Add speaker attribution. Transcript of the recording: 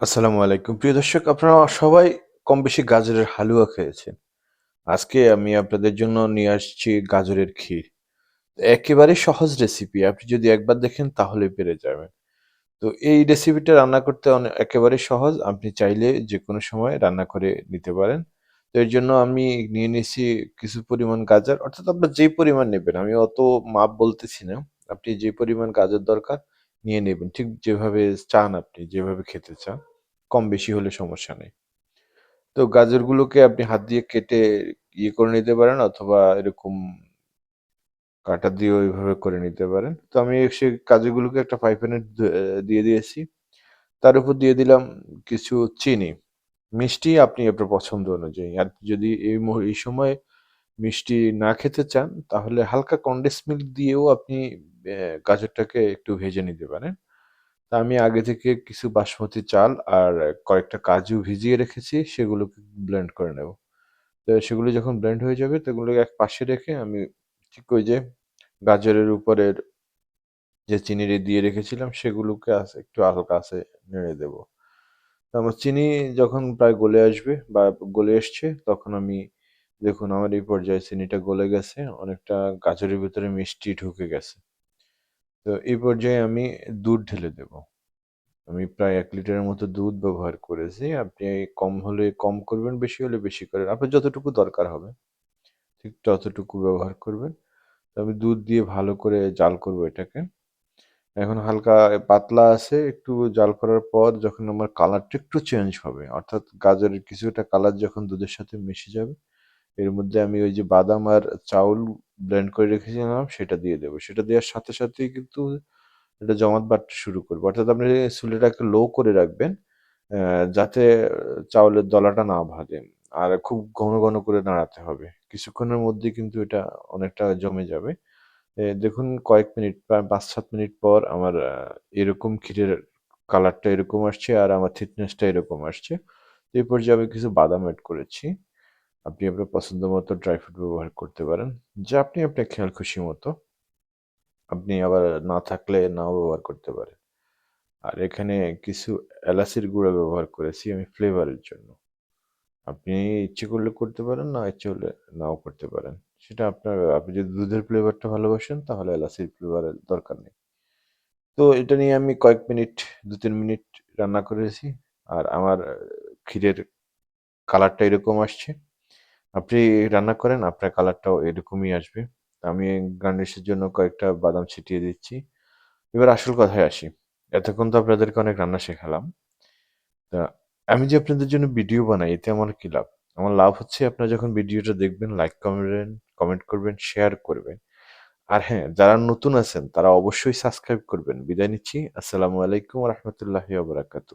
Speaker 1: আসসালামু আলাইকুম। প্রিয় দর্শক, আপনারা সবাই কম বেশি গাজরের হালুয়া খেয়েছেন। আজকে আমি আপনাদের জন্য নিয়ে আসছি গাজরের ক্ষীর। একেবারে সহজ রেসিপি আপনি যদি একবার দেখেন তাহলে পেরে যাবেন। তো এই রেসিপিটা রান্না করতে অনে- একেবারে সহজ, আপনি চাইলে যে কোনো সময় রান্না করে নিতে পারেন। তো এর জন্য আমি নিয়ে নিয়েছি কিছু পরিমাণ গাজর, অর্থাৎ আপনার যেই পরিমাণ নেবেন, আমি অত মাপ বলতেছি না। আপনি যে পরিমাণ গাজর দরকার, নিয়ে নেবেন। ঠিক যেভাবে চান আপনি, যেভাবে খেতে চান। কম বেশি হলে সমস্যা নেই। তো গাজরগুলোকে আপনি হাত দিয়ে কেটে ইয়ে করে নিতে পারেন অথবা এরকম কাটা দিয়ে ওইভাবে করে নিতে পারেন। তো আমি সে গাজরগুলোকে একটা ফ্রাই প্যানে দিয়ে দিয়েছি। তার উপর দিয়ে দিলাম কিছু চিনি। মিষ্টি আপনি আপনার পছন্দ অনুযায়ী। আর যদি এই এই সময় মিষ্টি না খেতে চান, তাহলে হালকা কনডেন্স মিল্ক দিয়েও আপনি গাজরটাকে একটু ভেজে নিতে পারেন। তা আমি আগে থেকে কিছু বাসমতি চাল আর কয়েকটা কাজু ভিজিয়ে রেখেছি, সেগুলোকে ব্লেন্ড করে নেব। তো সেগুলো যখন ব্লেন্ড হয়ে যাবে তো এক পাশে রেখে আমি ঠিক ওই যে গাজরের উপরের যে চিনি দিয়ে রেখেছিলাম, সেগুলোকে একটু হালকা আছে নেড়ে দেব। তো আমার চিনি যখন প্রায় গলে আসবে বা গলে এসছে, তখন আমি দেখুন আমার এই পর্যায়ে চিনিটা গলে গেছে, অনেকটা গাজরের ভিতরে মিষ্টি ঢুকে গেছে। তো এই পর্যায়ে আমি দুধ ঢেলে দেব। আমি প্রায় এক লিটারের মতো দুধ ব্যবহার করেছি। আপনি কম হলে কম করবেন, বেশি হলে বেশি করেন। আপনার যতটুকু দরকার হবে, ঠিক ততটুকু ব্যবহার করবেন। তো আমি দুধ দিয়ে ভালো করে জাল করব এটাকে। এখন হালকা পাতলা আছে, একটু জাল করার পর যখন আমার কালারটা একটু চেঞ্জ হবে, অর্থাৎ গাজরের কিছুটা কালার যখন দুধের সাথে মিশে যাবে এর মধ্যে আমি ওই যে বাদাম আর চাউল ব্লেন্ড করে রেখেছিলাম, সেটা দিয়ে দেবো। সেটা দেওয়ার সাথে সাথেই কিন্তু এটা জমাট বাড়তে শুরু করবে। অর্থাৎ আপনি চুলাটাকে লো করে রাখবেন যাতে চাউলের দলাটা না ভাজে, আর খুব ঘন ঘন করে নাড়াতে হবে। কিছুক্ষণের মধ্যে কিন্তু এটা অনেকটা জমে যাবে। দেখুন কয়েক মিনিট পাঁচ সাত মিনিট পর আমার এরকম ক্ষীরের কালারটা এরকম আসছে, আর আমার থিকনেসটা এরকম আসছে। এই পর্যায়ে আমি কিছু বাদাম অ্যাড করেছি। আপনি আপনার পছন্দ মতো ড্রাই ফ্রুট ব্যবহার করতে পারেন। যা আপনি আপনার খেয়াল খুশি মতো আপনি আবার না থাকলে নাও ব্যবহার করতে পারেন। আর এখানে কিছু এলাচির গুঁড়া ব্যবহার করেছি আমি ফ্লেভারের জন্য। আপনি ইচ্ছে করলে করতে পারেন, না ইচ্ছে হলে নাও করতে পারেন। সেটা আপনার, আপনি যদি দুধের ফ্লেভারটা ভালোবাসেন, তাহলে এলাচির ফ্লেভারের দরকার নেই। তো এটা নিয়ে আমি কয়েক মিনিট দু তিন মিনিট রান্না করেছি। আর আমার ক্ষীরের কালারটা এরকম আসছে। আপনি রান্না করেন, আপনার কালারটাও এরকমই আসবে। আমি গার্নিশের জন্য কয়েকটা বাদাম ছিটিয়ে দিচ্ছি। এবার আসল কথায় আসি। এতক্ষণ তো আপনাদেরকে অনেক রান্না শেখালাম। তা আমি যে আপনাদের জন্য ভিডিও বানাই, এতে আমার কি লাভ? আমার লাভ হচ্ছে আপনারা যখন ভিডিওটা দেখবেন, লাইক করবেন কমেন্ট করবেন, শেয়ার করবেন। আর হ্যাঁ যারা নতুন আছেন, তারা অবশ্যই সাবস্ক্রাইব করবেন। বিদায় নিচ্ছি। আসসালামু আলাইকুম রহমতুল্লাহি বারাকাতু